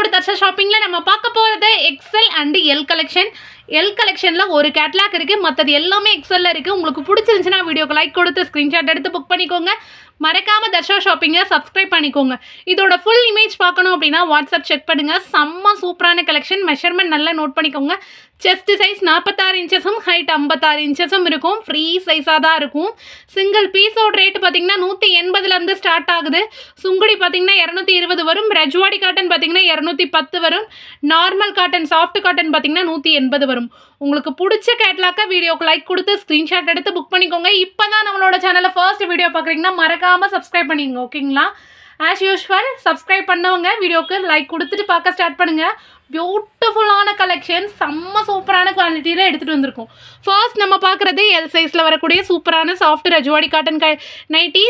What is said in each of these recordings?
நம்மளோட தர்ஷா ஷாப்பிங்கில் நம்ம பார்க்க போகிறது XL and L collection L கலெக்ஷனில் ஒரு கேட்லாக் இருக்குது மற்றது எல்லாமே எக்ஸலில் இருக்குது உங்களுக்கு பிடிச்சிருந்துச்சுன்னா வீடியோக்கு லைக் கொடுத்து ஸ்க்ரீன்ஷாட் எடுத்து புக் பண்ணிக்கோங்க. மறக்காமல் தர்ஷா ஷாப்பிங்கை சப்ஸ்கிரைப் பண்ணிக்கோங்க. இதோட ஃபுல் இமேஜ் பார்க்கணும் அப்படின்னா வாட்ஸ்அப் செக் பண்ணுங்கள் செம்ம சூப்பரான கலெக்ஷன் மெஷர்மெண்ட் நல்லா நோட் பண்ணிக்கோங்க. செஸ்ட் சைஸ் நாற்பத்தாறு இன்ச்சஸும் ஹைட் ஐம்பத்தாறு இன்ச்சஸும் இருக்கும். ஃப்ரீ சைஸாக தான் இருக்கும். சிங்கிள் பீஸோட ரேட் பார்த்தீங்கன்னா நூற்றி எண்பதுலேருந்து ஸ்டார்ட் ஆகுது. சுங்குடி பார்த்தீங்கன்னா இரநூத்தி இருபது வரும். ரஜ்வாடி காட்டன் பார்த்தீங்கன்னா இரநூத்தி பத்து வரும். நார்மல் காட்டன் சாஃப்ட் காட்டன் பார்த்தீங்கன்னா நூற்றி எண்பது வரும். உங்களுக்கு பிடிச்ச கேட்லாக்க வீடியோக்கு லைக் கொடுத்து ஸ்க்ரீன்ஷாட் எடுத்து புக் பண்ணிக்கோங்க. இப்போ தான் நம்மளோட சேனலில் ஃபர்ஸ்ட் வீடியோ பார்க்குறீங்கன்னா மறக்காமல் சப்ஸ்கிரைப் பண்ணிங்க ஓகேங்களா ஆஸ் யூஸ்வல் சப்ஸ்கிரைப் பண்ணவங்க வீடியோக்கு லைக் கொடுத்துட்டு பார்க்க ஸ்டார்ட் பண்ணுங்கள் பியூட்டிஃபுல்லான கலெக்ஷன் செம்ம சூப்பரான குவாலிட்டியில் எடுத்துகிட்டு வந்திருக்கோம். ஃபர்ஸ்ட் நம்ம பார்க்குறது எல் சைஸில் வரக்கூடிய சூப்பரான சாஃப்ட் ரஜுவாடி காட்டன் க நைட்டி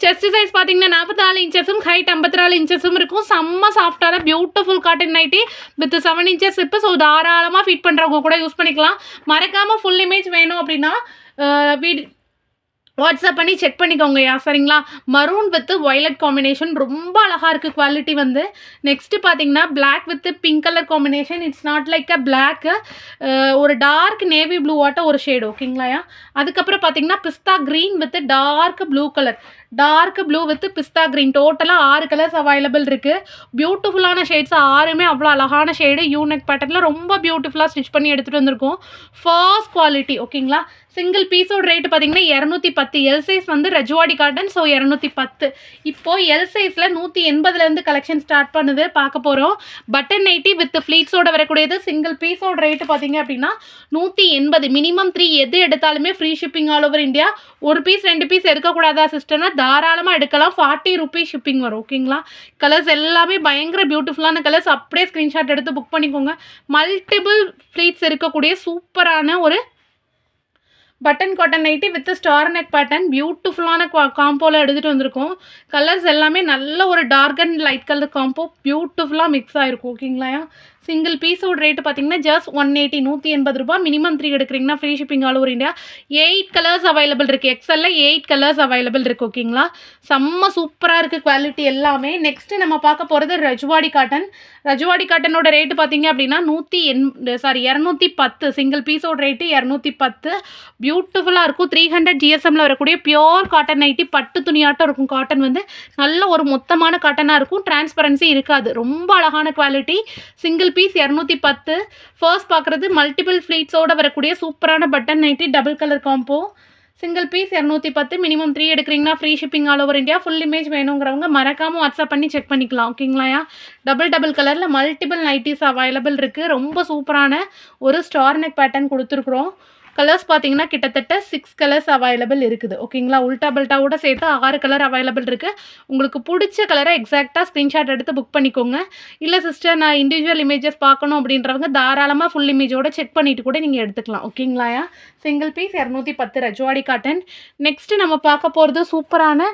செஸ்ட் சைஸ் பார்த்தீங்கன்னா நாற்பத்தி நாலு இன்ச்சஸும் ஹைட் ஐம்பத்தி நாலு இன்ச்சஸும் இருக்கும். செம்ம சாஃப்டான beautiful cotton nighty with seven inches இப்போ ஸோ தாராளமாக ஃபிட் பண்ணுறவங்க கூட யூஸ் பண்ணிக்கலாம். மறக்காமல் ஃபுல் இமேஜ் வேணும் அப்படின்னா வீடு வாட்ஸ்அப் பண்ணி செக் பண்ணிக்கோங்கய்யா சரிங்களா? மரூன் வித் வயலட் காம்பினேஷன் ரொம்ப அழகாக இருக்குது குவாலிட்டி வந்து. நெக்ஸ்ட்டு பார்த்தீங்கன்னா black with pink colour combination it's not like a black ஒரு டார்க் நேவி ப்ளூ ஆட்ட ஒரு ஷேடு ஓகேங்களாயா அதுக்கப்புறம் பார்த்தீங்கன்னா பிஸ்தா green with dark blue colour dark blue with pista green டோட்டலாக ஆறு கலர்ஸ் அவைலபிள் இருக்குது பியூட்டிஃபுல்லான ஷேட்ஸ் ஆறுமே அவ்வளோ அழகான ஷேடு யூனிக் பேட்டர்னில் ரொம்ப பியூட்டிஃபுல்லாக ஸ்டிச் பண்ணி எடுத்துகிட்டு வந்திருக்கோம். ஃபர்ஸ்ட் குவாலிட்டி ஓகேங்களா சிங்கிள் பீஸோட ரேட் பார்த்தீங்கன்னா இரநூத்தி பத்து. எல் சைஸ் வந்து ரஜுவாடி காட்டன் ஸோ இரநூத்தி பத்து. இப்போது எல் சைஸில் நூற்றி எண்பதுலேருந்து கலெக்ஷன் ஸ்டார்ட் பண்ணுது பார்க்க போகிறோம் பட்டன் நைட்டி வித் ஃப்ளீட்ஸோட வரக்கூடியது. சிங்கிள் பீஸோட ரேட்டு பார்த்தீங்க அப்படின்னா நூற்றி எண்பது. மினிமம் த்ரீ எது எடுத்தாலுமே free shipping all over India ஒரு பீஸ் ரெண்டு பீஸ் எடுக்கக்கூடாதா சிஸ்டர்னா தாராளமாக எடுக்கலாம். ஃபார்ட்டி ருபீஸ் ஷிப்பிங் வரும் ஓகேங்களா கலர்ஸ் எல்லாமே பயங்கர பியூட்டிஃபுல்லான கலர்ஸ் அப்படியே ஸ்க்ரீன்ஷாட் எடுத்து புக் பண்ணிக்கோங்க. மல்டிபிள் ஃப்ளீட்ஸ் இருக்கக்கூடிய சூப்பரான ஒரு button cotton nighty with star neck pattern பியூட்டிஃபுல்லான காம்போவில் எடுத்துகிட்டு வந்திருக்கோம். கலர்ஸ் எல்லாமே நல்ல ஒரு dark and light colour combo பியூட்டிஃபுல்லாக மிக்ஸ் ஆகிருக்கும் ஓகேங்களா சிங்கிள் பீஸோட ரேட்டு பார்த்தீங்கன்னா ஜஸ்ட் ஒன் எயிட்டி நூற்றி எண்பது ரூபாய் மினிமம் த்ரீ எடுக்கிறீங்கன்னா free shipping all over India eight colours available இருக்குது எக்ஸல்ல எயிட் கலர்ஸ் அவைலபிள் இருக்குது ஓகேங்களா செம்ம சூப்பராக இருக்குது குவாலிட்டி எல்லாமே. நெக்ஸ்ட்டு நம்ம பார்க்க போகிறது ரஜ்வாடி காட்டன் ரஜ்வாடி காட்டனோட ரேட்டு பார்த்தீங்க அப்படின்னா நூற்றி எண் சாரி இரநூத்தி பத்து. சிங்கிள் பீஸோட ரேட்டு இரநூத்தி பத்து. பியூட்டிஃபுல்லாக இருக்கும். த்ரீ ஹண்ட்ரட் ஜிஎஸ்எம்மில் வரக்கூடிய பியோர் காட்டன் நைட்டி பட்டு துணியாட்டம் இருக்கும் காட்டன் வந்து. நல்ல ஒரு மொத்தமான காட்டனாக இருக்கும். டிரான்ஸ்பரன்சி இருக்காது. ரொம்ப அழகான குவாலிட்டி சிங்கிள் பீஸ் இரநூத்தி பத்து. ஃபர்ஸ்ட் பார்க்குறது மல்டிபிள் ஃப்ளீட்ஸோட வரக்கூடிய சூப்பரான button nighty double colour combo single piece இரநூத்தி பத்து மினிமம் த்ரீ எடுக்கிறீங்கன்னா free shipping all over India full image வேணுங்கிறவங்க மறக்காமல் வாட்ஸ்அப் பண்ணி செக் பண்ணிக்கலாம் ஓகேங்களாயா டபுள் டபுள் கலரில் மல்டிபிள் நைட்டிஸ் அவைலபிள் இருக்குது ரொம்ப சூப்பரான ஒரு ஸ்டார் நெக் பேட்டர்ன் கொடுத்துருக்குறோம். கலர்ஸ் பார்த்தீங்கன்னா கிட்டத்தட்ட சிக்ஸ் கலர்ஸ் அவைலபிள் இருக்குது. ஓகேங்களா உல்டா பல்ட்டாவோட சேர்த்து ஆறு கலர் அவைலபிள் இருக்குது உங்களுக்கு பிடிச்ச கலரை எக்ஸாக்டாக ஸ்க்ரீன்ஷாட் எடுத்து புக் பண்ணிக்கோங்க. இல்லை சிஸ்டர் நான் இண்டிவிஜுவல் இமேஜஸ் பார்க்கணும் அப்படின்றவங்க தாராளமாக ஃபுல் இமேஜோட செக் பண்ணிவிட்டு கூட நீங்கள் எடுத்துக்கலாம். ஓகேங்களாயா சிங்கிள் பீஸ் இரநூத்தி பத்து ரஜுவாடி காட்டன் நெக்ஸ்ட்டு நம்ம பார்க்க போகிறது சூப்பரான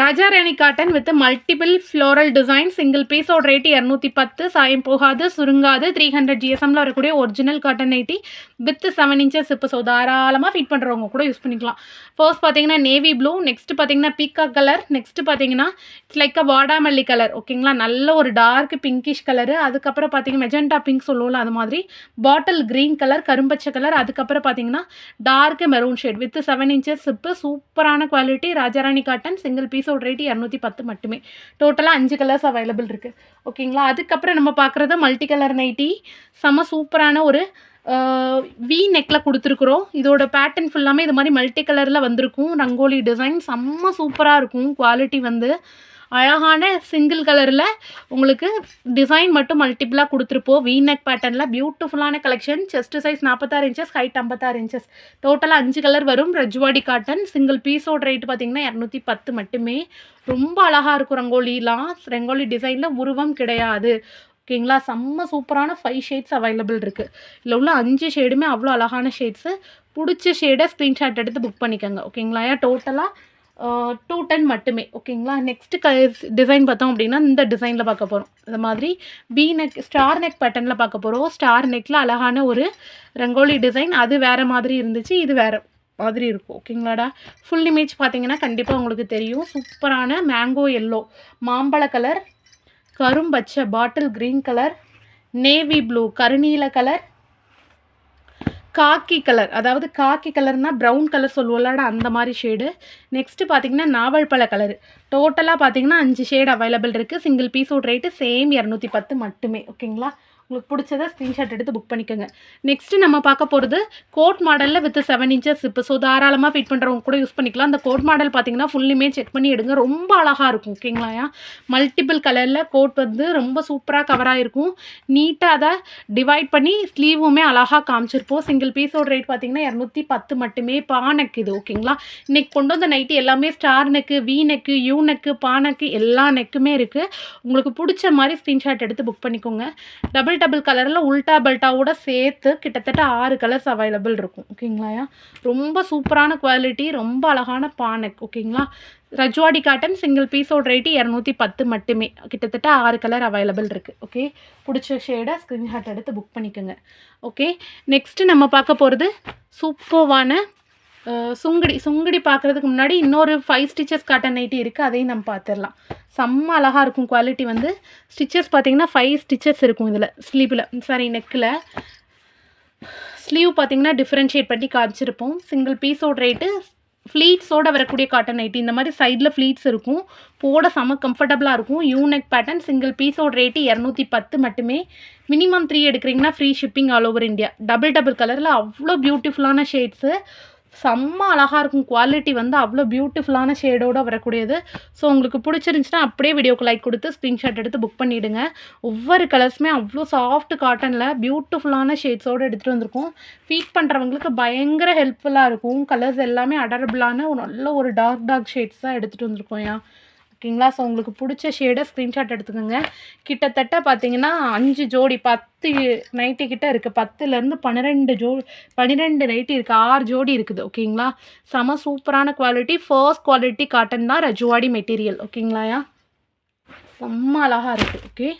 Rajarani cotton with multiple floral design single பீஸோட ரேட்டு இரநூத்தி பத்து சாயம் போகாது சுருங்காது த்ரீ ஹண்ட்ரட் ஜிஎஸ்எம்மில் வரக்கூடிய original cotton nighty with seven inches இப்போ ஸோ தாராளமாக ஃபிட் பண்ணுறவங்க கூட யூஸ் பண்ணிக்கலாம். ஃபர்ஸ்ட் பார்த்தீங்கன்னா நேவி ப்ளூ நெக்ஸ்ட் பார்த்தீங்கன்னா பீக்கா கலர் நெக்ஸ்ட் பார்த்தீங்கன்னா இட்ஸ் லைக் அ வாடாமல்லி கலர் ஓகேங்களா நல்ல ஒரு டார்க் பிங்கிஷ் கலரு அதுக்கப்புறம் பார்த்தீங்கன்னா மெஜெண்டா பிங்க் சொல்லுவோம்ல அது மாதிரி. பாட்டில் க்ரீன் கலர் கரும்பச்சை கலர் அதுக்கப்புறம் பார்த்தீங்கன்னா dark maroon shade with seven inches இப்போ சூப்பரான குவாலிட்டி ராஜாராணி காட்டன் சிங்கிள் பீஸோட ரேட்டு இரநூத்தி பத்து மட்டுமே. டோட்டலாக அஞ்சு கலர்ஸ் அவைலபிள் இருக்குது ஓகேங்களா அதுக்கப்புறம் நம்ம பார்க்குறது மல்டி கலர் நைட்டி செம்ம சூப்பரான ஒரு வி நெக்கில் கொடுத்துருக்குறோம். இதோட பேட்டர்ன் ஃபுல்லாமே இது மாதிரி மல்டி கலரில் வந்திருக்கும். ரங்கோலி டிசைன் செம்ம சூப்பராக இருக்கும். குவாலிட்டி வந்து அழகான சிங்கிள் கலரில் உங்களுக்கு டிசைன் மட்டும் மல்டிபிளாக கொடுத்துருப்போம். வி நெக் பேட்டர்னில் பியூட்டிஃபுல்லான கலெக்ஷன் செஸ்ட் சைஸ் நாற்பத்தாறு இன்ச்சஸ் ஹைட் ஐம்பத்தாறு இன்ச்சஸ் டோட்டலாக அஞ்சு கலர் வரும். ரஜ்வாடி காட்டன் சிங்கிள் பீஸோட ரேட் பார்த்தீங்கன்னா இரநூத்தி பத்து மட்டுமே. ரொம்ப அழகாக இருக்கும் ரங்கோலிலாம். ரங்கோலி டிசைனில் உருவம் கிடையாது. ஓகேங்களா? செம்ம சூப்பரான ஃபைவ் ஷேட்ஸ் அவைலபிள் இருக்குது இதில் உள்ள அஞ்சு ஷேடுமே அவ்வளோ அழகான ஷேட்ஸு பிடிச்ச ஷேடை ஸ்க்ரீன்ஷாட் எடுத்து புக் பண்ணிக்கோங்க. ஓகேங்களா? டோட்டலாக டூ டென் மட்டுமே. ஓகேங்களா? நெக்ஸ்ட்டு க டிசைன் பார்த்தோம் அப்படின்னா இந்த டிசைனில் பார்க்க போகிறோம் இந்த மாதிரி பி நெக் ஸ்டார் நெக் பேட்டர்னில் பார்க்க போகிறோம் ஸ்டார் நெக்கில் அழகான ஒரு ரங்கோலி டிசைன் அது வேறு மாதிரி இருந்துச்சு. இது வேறு மாதிரி இருக்கும். ஓகேங்களாடா? ஃபுல் இமேஜ் பார்த்தீங்கன்னா கண்டிப்பாக உங்களுக்கு தெரியும். சூப்பரான மேங்கோ எல்லோ மாம்பழ colour கரும்பச்சை bottle green colour navy blue கருநீல colour காக்கி கலர் அதாவது காக்கி கலர்னால் ப்ரௌன் கலர் சொல்லுவோம்லடா அந்த மாதிரி ஷேடு நெக்ஸ்ட்டு பார்த்தீங்கன்னா நாவல் பழ கலர் டோட்டலாக பார்த்தீங்கன்னா அஞ்சு ஷேடு அவைலபிள் இருக்குது சிங்கிள் பீஸோட ரேட்டு சேம் இரநூத்தி பத்து மட்டுமே. ஓகேங்களா உங்களுக்கு பிடிச்சதை ஸ்க்ரீன்ஷாட் எடுத்து புக் பண்ணிக்கோங்க. நெக்ஸ்ட்டு நம்ம பார்க்க போகிறது கோட் மாடலில் வித் செவன் இன்ச்சஸ் இப்போ ஸோ தாராளமாக ஃபிட் பண்ணுறவங்க கூட யூஸ் பண்ணிக்கலாம். அந்த கோட் மாடல் பார்த்தீங்கன்னா ஃபுல்லுமே செக் பண்ணி எடுங்க. ரொம்ப அழகாக இருக்கும் ஓகேங்களா மல்டிபிள் கலரில் கோட் வந்து ரொம்ப சூப்பராக கவராக இருக்கும் நீட்டாக அதை டிவைட் பண்ணி ஸ்லீவுமே அழகாக காமிச்சிருப்போம். சிங்கிள் பீஸோட ரேட் பார்த்தீங்கன்னா இரநூத்தி பத்து மட்டுமே பானக்கு இது ஓகேங்களா இன்னைக்கு கொண்டு வந்த நைட்டு எல்லாமே star neck V neck U neck பானக்கு எல்லா நெக்குமே இருக்குது உங்களுக்கு பிடிச்ச மாதிரி ஸ்க்ரீன்ஷாட் எடுத்து புக் பண்ணிக்கோங்க. டபுள் டபுள் கலரில் உல்டா பெல்ட்டாவோட சேர்த்து கிட்டத்தட்ட ஆறு கலர்ஸ் அவைலபிள் இருக்கும். ஓகேங்களாயா ரொம்ப சூப்பரான குவாலிட்டி ரொம்ப அழகான பானக் ஓகேங்களா ரஜ்வாடி காட்டன் சிங்கிள் பீஸோட ரேட்டு இரநூத்தி பத்து மட்டுமே. கிட்டத்தட்ட ஆறு கலர் அவைலபிள் இருக்குது ஓகே பிடிச்ச ஷேடை ஸ்க்ரீன்ஷாட் எடுத்து புக் பண்ணிக்கோங்க. ஓகே நெக்ஸ்ட்டு நம்ம பார்க்க போகிறது சூப்பர்வான சுங்குடி சுங்குடி பார்க்குறதுக்கு முன்னாடி இன்னொரு ஃபைவ் ஸ்டிச்சஸ் காட்டன் நைட்டி இருக்குது அதையும் நம்ம பார்த்துடலாம் செம்ம அழகாக இருக்கும் குவாலிட்டி வந்து. ஸ்டிச்சஸ் பார்த்தீங்கன்னா ஃபைவ் ஸ்டிச்சஸ் இருக்கும் இதில் ஸ்லீவில் சாரி நெக்கில் ஸ்லீவ் பார்த்தீங்கன்னா டிஃப்ரென்ஷியேட் பண்ணி காமிச்சிருப்போம். சிங்கிள் பீஸோட ரேட்டு ஃப்ளீட்ஸோட வரக்கூடிய காட்டன் நைட்டி இந்த மாதிரி சைடில் ஃப்ளீட்ஸ் இருக்கும். போட செம கம்ஃபர்டபுளாக இருக்கும். யூனெக் பேட்டர்ன் சிங்கிள் பீஸோட ரேட்டு இரநூத்தி பத்து மட்டுமே. மினிமம் த்ரீ எடுக்கிறீங்கன்னா free shipping all over India double double கலரில் அவ்வளோ பியூட்டிஃபுல்லான ஷேட்ஸு செம்ம அழகாக இருக்கும். குவாலிட்டி வந்து அவ்வளோ பியூட்டிஃபுல்லான ஷேடோடு வரக்கூடியது. ஸோ உங்களுக்கு பிடிச்சிருந்துச்சுன்னா அப்படியே வீடியோக்கு லைக் கொடுத்து ஸ்க்ரீன்ஷாட் எடுத்து புக் பண்ணிவிடுங்க ஒவ்வொரு கலர்ஸுமே அவ்வளோ சாஃப்ட் காட்டனில் பியூட்டிஃபுல்லான ஷேட்ஸோடு எடுத்துகிட்டு வந்திருக்கோம். ஃபீட் பண்ணுறவங்களுக்கு பயங்கர ஹெல்ப்ஃபுல்லாக இருக்கும். கலர்ஸ் எல்லாமே அடரபிளான ஒரு நல்ல ஒரு டார்க் டார்க் ஷேட்ஸ் தான் எடுத்துகிட்டு வந்திருக்கோம் ஏன் ஓகேங்களா? ஸோ உங்களுக்கு பிடிச்ச ஷேடை ஸ்க்ரீன்ஷாட் எடுத்துக்கோங்க. கிட்டத்தட்ட பார்த்தீங்கன்னா அஞ்சு ஜோடி பத்து நைட்டி கிட்ட இருக்குது பத்துலேருந்து பன்னிரெண்டு ஜோ பன்னிரெண்டு நைட்டி இருக்குது ஆறு ஜோடி இருக்குது. ஓகேங்களா? செம சூப்பரான குவாலிட்டி ஃபர்ஸ்ட் குவாலிட்டி காட்டன் தான் ரஜுவாடி மெட்டீரியல் ஓகேங்களாயா செம்ம அழகாக இருக்குது ஓகே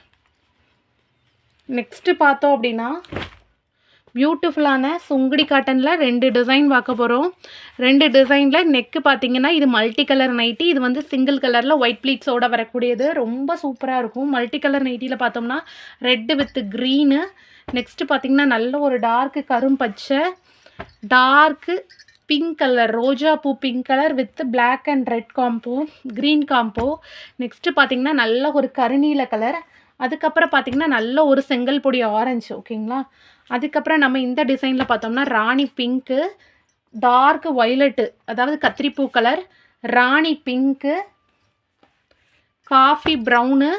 நெக்ஸ்ட்டு பார்த்தோம் அப்படின்னா பியூட்டிஃபுல்லான சுங்குடி காட்டனில் ரெண்டு டிசைன் பார்க்க போகிறோம் ரெண்டு டிசைனில் நெக்கு பார்த்தீங்கன்னா இது மல்டி கலர் நைட்டி இது வந்து சிங்கிள் கலரில் ஒயிட் ப்ளீட்ஸோட வரக்கூடியது. ரொம்ப சூப்பராக இருக்கும். மல்டி கலர் நைட்டியில் பார்த்தோம்னா ரெட்டு வித் க்ரீனு நெக்ஸ்ட்டு பார்த்தீங்கன்னா நல்ல ஒரு டார்க்கு கரும்பச்சை டார்க்கு பிங்க் கலர் ரோஜா பூ pink colour with black and red combo green combo next பார்த்தீங்கன்னா நல்ல ஒரு கருநீல கலர் அதுக்கப்புறம் பார்த்தீங்கன்னா நல்ல ஒரு செங்கல் பொடி ஆரஞ்சு ஓகேங்களா அதுக்கப்புறம் நம்ம இந்த டிசைனில் பார்த்தோம்னா ராணி பிங்க்கு டார்க் ஒய்லெட்டு அதாவது கத்திரிப்பூ colour rani pink coffee brown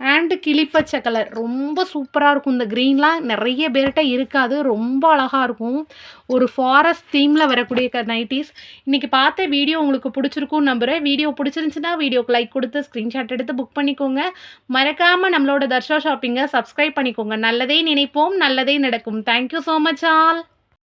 and கிளிப்பச்சை colour ரொம்ப சூப்பராக இருக்கும். இந்த க்ரீன்லாம் நிறைய பேர்கிட்ட இருக்காது. ரொம்ப அழகாக இருக்கும். ஒரு ஃபாரஸ்ட் தீமில் வரக்கூடிய க நைட்டிஸ் இன்றைக்கி பார்த்த வீடியோ உங்களுக்கு பிடிச்சிருக்கும் நம்புகிறேன் வீடியோ பிடிச்சிருந்துச்சுன்னா வீடியோக்கு லைக் கொடுத்து ஸ்க்ரீன்ஷாட் எடுத்து புக் பண்ணிக்கோங்க. மறக்காமல் நம்மளோட தர்ஷா ஷாப்பிங்கை சப்ஸ்கிரைப் பண்ணிக்கோங்க. நல்லதே நினைப்போம். நல்லதே நடக்கும். Thank you so much all